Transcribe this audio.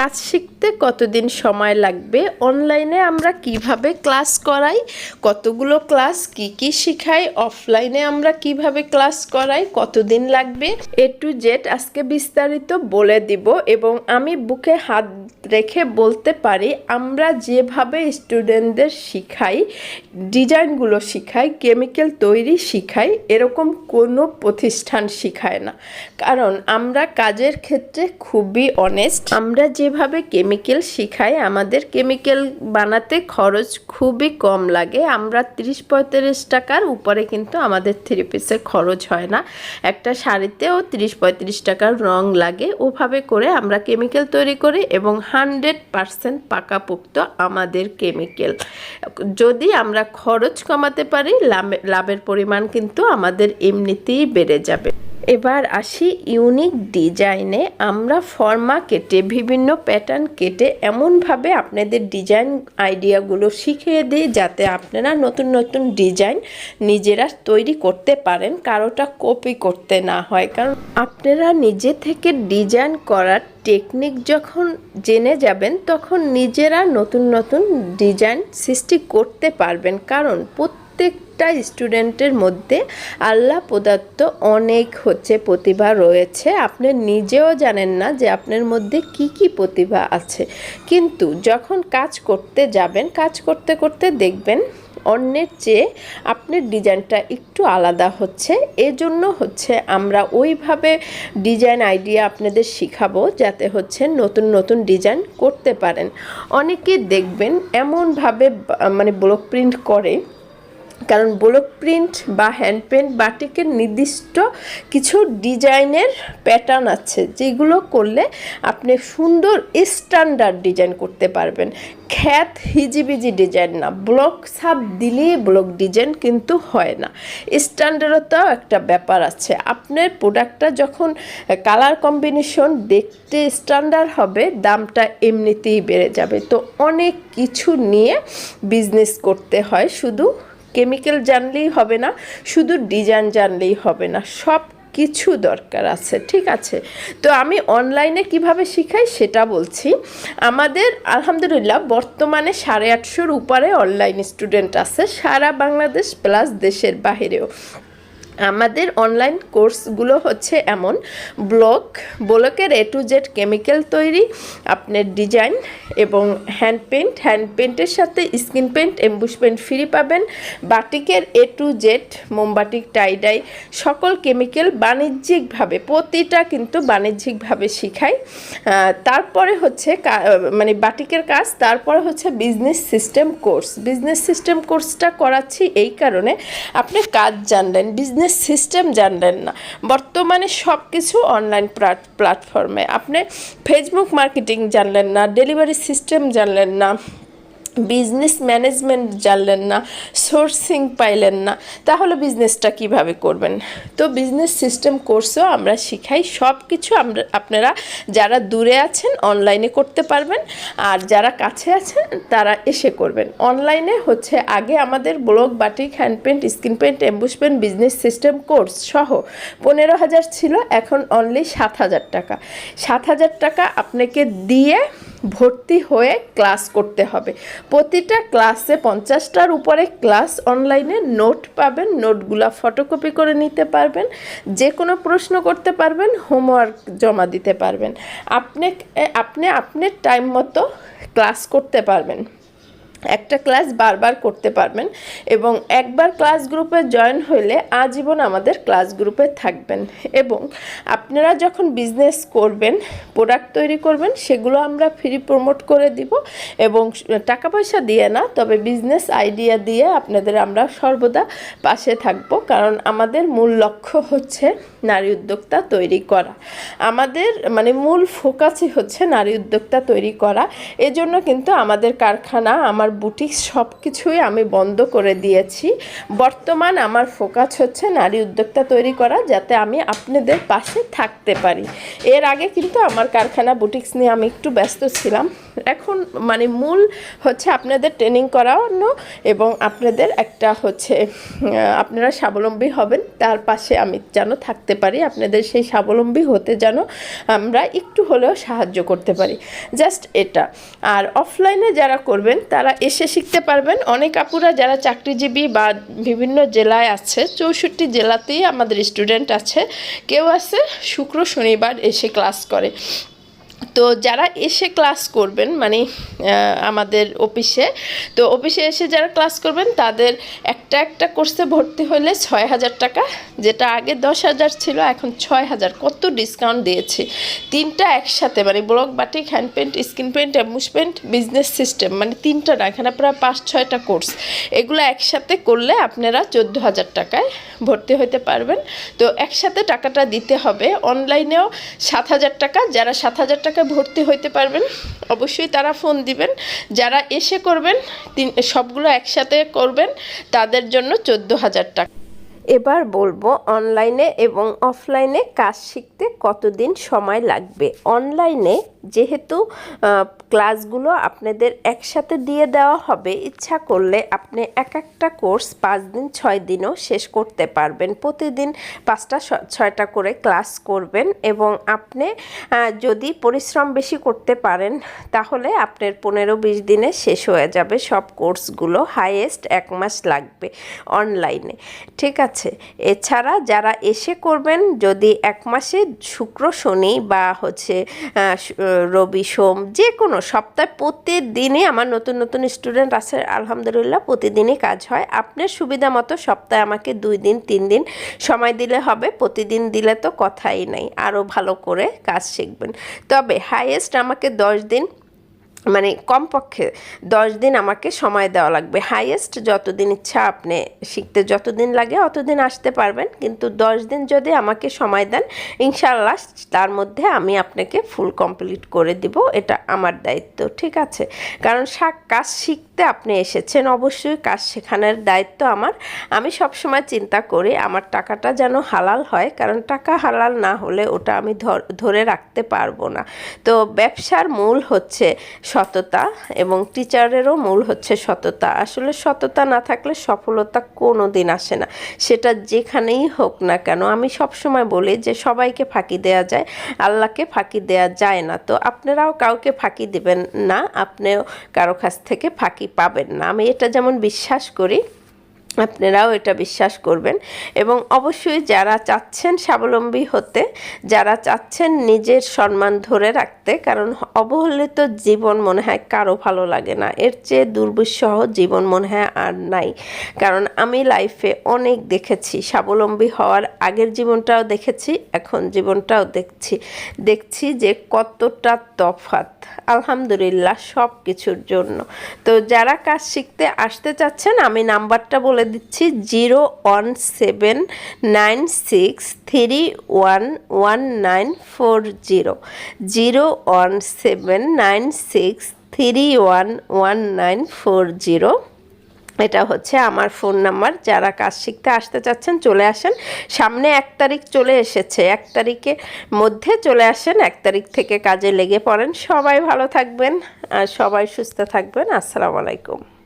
কাজ শিখতে কতদিন সময় লাগবে? অনলাইনে আমরা কীভাবে ক্লাস করাই? কতগুলো ক্লাস কি কি শিখাই? অফলাইনে আমরা কীভাবে ক্লাস করাই? কতদিন লাগবে? এ টু জেড আজকে বিস্তারিত বলে দিব এবং আমি বুকে হাত রেখে বলতে পারি, আমরা যেভাবে স্টুডেন্টদের শিখাই ডিজাইনগুলো শিখাই কেমিক্যাল তৈরি শিখাই, এরকম কোনো প্রতিষ্ঠান শিখায় না। কারণ আমরা কাজের ক্ষেত্রে খুবই অনেস্ট আমরা যেভাবে কেমিক্যাল শিখাই, আমাদের কেমিক্যাল বানাতে খরচ খুবই কম লাগে। আমরা তিরিশ পঁয়ত্রিশ টাকার উপরে কিন্তু আমাদের থ্রি খরচ হয় না। একটা শাড়িতেও তিরিশ পঁয়ত্রিশ টাকার রং লাগে। ওভাবে করে আমরা কেমিক্যাল তৈরি করি এবং হান্ড্রেড পারসেন্ট পাকাপোক্ত আমাদের কেমিক্যাল। যদি আমরা খরচ কমাতে পারি লাভে- লাভের পরিমাণ কিন্তু আমাদের এমনিতেই বেড়ে যাবে। এবার আসি ইউনিক ডিজাইনে আমরা ফর্মা কেটে বিভিন্ন প্যাটার্ন কেটে এমনভাবে আপনাদের ডিজাইন আইডিয়াগুলো শিখিয়ে দিই যাতে আপনারা নতুন নতুন ডিজাইন নিজেরা তৈরি করতে পারেন, কারোটা কপি করতে না হয়। কারণ আপনারা নিজে থেকে ডিজাইন করার টেকনিক যখন জেনে যাবেন, তখন নিজেরা নতুন নতুন ডিজাইন সৃষ্টি করতে পারবেন। কারণ প্রত্যেকটা স্টুডেন্টের মধ্যে আল্লাহ প্রদত্ত অনেক হচ্ছে প্রতিভা রয়েছে। আপনি নিজেও জানেন না যে আপনার মধ্যে কি কি প্রতিভা আছে। কিন্তু যখন কাজ করতে যাবেন, কাজ করতে করতে দেখবেন অন্যের চেয়ে আপনার ডিজাইনটা একটু আলাদা হচ্ছে। এজন্য হচ্ছে আমরা ওইভাবে ডিজাইন আইডিয়া আপনাদের শিখাবো যাতে হচ্ছে নতুন নতুন ডিজাইন করতে পারেন। অনেকে দেখবেন এমনভাবে মানে ব্লক প্রিন্ট করে কারণ ব্লক প্রিন্ট বা হ্যান্ড পেন্ট বাটিকের নির্দিষ্ট কিছু ডিজাইনের প্যাটার্ন আছে, যেগুলো করলে আপনি সুন্দর স্ট্যান্ডার্ড ডিজাইন করতে পারবেন। খ্যাত হিজিবিজি ডিজাইন না ব্লক সাপ দিলেই ব্লক ডিজাইন কিন্তু হয় না। স্ট্যান্ডার্ডতাও একটা ব্যাপার আছে। আপনার প্রোডাক্টটা যখন কালার কম্বিনেশন দেখতে স্ট্যান্ডার্ড হবে, দামটা এমনিতেই বেড়ে যাবে। তো অনেক কিছু নিয়ে বিজনেস করতে হয়, শুধু কেমিক্যাল জানলেই হবে না, শুধু ডিজাইন জানলেই হবে না, সব কিছু দরকার আছে, ঠিক আছে? তো আমি অনলাইনে কীভাবে শিখাই সেটা বলছি। আমাদের, আলহামদুলিল্লাহ, বর্তমানে সাড়ে আটশোর উপরে অনলাইন স্টুডেন্ট আছে, সারা বাংলাদেশ প্লাস দেশের বাহিরেও। আমাদের অনলাইন কোর্সগুলো হচ্ছে এমন। ব্লক ব্লকের এ টু জেড কেমিক্যাল তৈরি, আপনার ডিজাইন এবং হ্যান্ড পেন্ট হ্যান্ড পেন্টের সাথে skin paint emboss paint free পাবেন। বাটিকের এ টু জেড মোমবাটিক টাইডাই সকল কেমিক্যাল বাণিজ্যিকভাবে, প্রতিটা কিন্তু বাণিজ্যিকভাবে শিখাই তারপরে হচ্ছে মানে বাটিকের কাজ, তারপরে হচ্ছে business system course business system কোর্সটা করাচ্ছি এই কারণে। আপনি কাজ জানলেন বিজনেস সিস্টেম জানলেন না। বর্তমানে সব কিছু অনলাইন প্ল্যাটফর্মে আপনি ফেসবুক মার্কেটিং জানলেন না ডেলিভারি সিস্টেম জানলেন না। বিজনেস ম্যানেজমেন্ট জানলেন না সোর্সিং পাইলেন না, তাহলে বিজনেসটা কীভাবে করবেন? তো বিজনেস সিস্টেম কোর্সও আমরা শিখাই সব কিছু আমরা, আপনারা যারা দূরে আছেন অনলাইনে করতে পারবেন, আর যারা কাছে আছেন তারা এসে করবেন। অনলাইনে হচ্ছে আগে আমাদের block batik hand paint skin paint emboss paint business system course সহ পনেরো হাজার ছিল, এখন অনলি সাত হাজার টাকা। সাত হাজার টাকা আপনাকে দিয়ে ভর্তি হয়ে ক্লাস করতে হবে। প্রতিটা ক্লাসে পঞ্চাশটার উপরে ক্লাস অনলাইনে নোট পাবেন, নোটগুলা ফটোকপি করে নিতে পারবেন যে কোনো প্রশ্ন করতে পারবেন, হোমওয়ার্ক জমা দিতে পারবেন। আপনি আপনি আপনার টাইম মতো ক্লাস করতে পারবেন। একটা ক্লাস বারবার করতে পারবেন এবং একবার ক্লাস গ্রুপে জয়েন হইলে আজীবন আমাদের ক্লাস গ্রুপে থাকবেন। এবং আপনারা যখন বিজনেস করবেন, প্রোডাক্ট তৈরি করবেন, সেগুলো আমরা ফ্রি প্রমোট করে দিব এবং টাকা পয়সা দিয়ে না, তবে বিজনেস আইডিয়া দিয়ে আপনাদের আমরা সর্বদা পাশে থাকব। কারণ আমাদের মূল লক্ষ্য হচ্ছে নারী উদ্যোক্তা তৈরি করা। আমাদের মানে মূল ফোকাসই হচ্ছে নারী উদ্যোক্তা তৈরি করা। এজন্য কিন্তু আমাদের কারখানা, আমার বুটিক সব কিছুই আমি বন্ধ করে দিয়েছি। বর্তমান আমার ফোকাস হচ্ছে নারী উদ্যোক্তা তৈরি করা, যাতে আমি আপনাদের পাশে থাকতে পারি। এর আগে কিন্তু আমার কারখানা বুটিক্স নিয়ে আমি একটু ব্যস্ত ছিলাম। এখন মানে মূল হচ্ছে আপনাদের ট্রেনিং করানো এবং আপনাদের একটা হচ্ছে আপনারা স্বাবলম্বী হবেন, তার পাশে আমি যেন থাকতে পারি, আপনাদের সেই স্বাবলম্বী হতে যেন আমরা একটু হলেও সাহায্য করতে পারি। জাস্ট এটা। আর অফলাইনে যারা করবেন, তারা এসে শিখতে পারবেন। অনেক আপুরা যারা চাকরিজীবী বা বিভিন্ন জেলায় আছে, চৌষট্টি জেলাতেই আমাদের স্টুডেন্ট আছে। কেউ আছে, শুক্র শনিবার এসে ক্লাস করে। তো যারা এসে ক্লাস করবেন মানে আমাদের অফিসে তো অফিসে এসে যারা ক্লাস করবেন, তাদের একটা একটা কোর্সে ভর্তি হলে ছয় হাজার টাকা, যেটা আগে দশ হাজার ছিল, এখন ছয় হাজার। কত ডিসকাউন্ট দিয়েছে? তিনটা একসাথে মানে block batik hand paint skin paint emboss paint business system মানে তিনটা না, এখানে প্রায় পাঁচ, ছয়টা কোর্স এগুলো একসাথে করলে আপনারা চোদ্দ হাজার টাকায় ভর্তি হতে পারবেন। তো একসাথে টাকাটা দিতে হবে। অনলাইনেও সাত হাজার টাকা, যারা সাত হাজার টাকায় ভর্তি হইতে পারবেন, অবশ্যই তারা ফোন দিবেন। যারা এসে করবেন সবগুলো একসাথে করবেন, তাদের জন্য চোদ্দ হাজার টাকা। এবার বলব অনলাইনে এবং অফলাইনে কাজ শিখতে কতদিন সময় লাগবে। অনলাইনে যেহেতু ক্লাসগুলো আপনাদের একসাথে দিয়ে দেওয়া হবে, ইচ্ছা করলে আপনি এক একটা কোর্স পাঁচ দিন, ছয় দিনও শেষ করতে পারবেন। প্রতিদিন পাঁচটা ছয়টা করে ক্লাস করবেন এবং আপনি যদি পরিশ্রম বেশি করতে পারেন, তাহলে আপনার পনেরো বিশ দিনে শেষ হয়ে যাবে সব কোর্সগুলো হাইয়েস্ট এক মাস লাগবে অনলাইনে ঠিক আছে? এছাড়া যারা এসে করবেন, যদি এক মাসে শুক্র, শনি বা হচ্ছে রবি, সোম যে কোনো সপ্তাহে প্রতিদিনই আমার নতুন নতুন স্টুডেন্ট আছে, আলহামদুলিল্লাহ প্রতিদিনই কাজ হয়। আপনার সুবিধা মতো সপ্তাহে আমাকে দুই দিন, তিন দিন সময় দিলে হবে, প্রতিদিন দিলে তো কথাই নাই আরও ভালো করে কাজ শিখবেন। তবে হাইয়েস্ট আমাকে দশ দিন মানে কমপক্ষে দশ দিন আমাকে সময় দেওয়া লাগবে। হাইয়েস্ট যতদিন ইচ্ছা আপনি শিখতে, যতদিন লাগে অতদিন আসতে পারবেন। কিন্তু দশ দিন যদি আমাকে সময় দেন ইনশাল্লাহ তার মধ্যে আমি আপনাকে ফুল কমপ্লিট করে দিব। এটা আমার দায়িত্ব, ঠিক আছে? কারণ শা- কাজ শিখতে আপনি এসেছেন, অবশ্যই কাজ শেখানোর দায়িত্ব আমার। আমি সবসময় চিন্তা করি আমার টাকাটা যেন হালাল হয়, কারণ টাকা হালাল না হলে ওটা আমি ধরে রাখতে পারব না। তো ব্যবসার মূল হচ্ছে সততা এবং টিচারেরও মূল হচ্ছে সততা। আসলে সততা না থাকলে সফলতা কোনো দিন আসে না। সেটা যেখানেই হোক না কেন, আমি সবসময় বলি যে সবাইকে ফাঁকি দেয়া যায়, আল্লাহকে ফাঁকি দেয়া যায় না। তো আপনারাও কাউকে ফাঁকি দিবেন না, আপনিও কারও কাছ থেকে ফাঁকি পাবেন না। আমি এটা যেমন বিশ্বাস করি আপনারাও এটা বিশ্বাস করবেন। এবং অবশ্যই যারা চাচ্ছেন স্বাবলম্বী হতে, যারা চাচ্ছেন নিজের সম্মান ধরে রাখতে, কারণ অবহেলিত জীবন মনে হয় কারও ভালো লাগে না। এর চেয়ে দুর্বিষহ জীবন মনে হয় আর নাই। কারণ আমি লাইফে অনেক দেখেছি, স্বাবলম্বী হওয়ার আগের জীবনটাও দেখেছি, এখন জীবনটাও দেখছি। দেখছি যে কতটা তফাত আলহামদুলিল্লাহ সব কিছুর জন্য। তো যারা কাজ শিখতে আসতে চাচ্ছেন, আমি নাম্বারটা বলে দিচ্ছি zero one seven nine six three one one nine four zero. Zero one seven nine six three one one nine four zero. এটা হচ্ছে আমার ফোন নাম্বার। যারা কাজ শিখতে আসতে চাচ্ছেন, চলে আসেন। সামনে এক তারিখ চলে এসেছে। এক তারিখের মধ্যে চলে আসেন। এক তারিখ থেকে কাজে লেগে পড়েন। সবাই ভালো থাকবেন আর সবাই সুস্থ থাকবেন। আসসালামু আলাইকুম।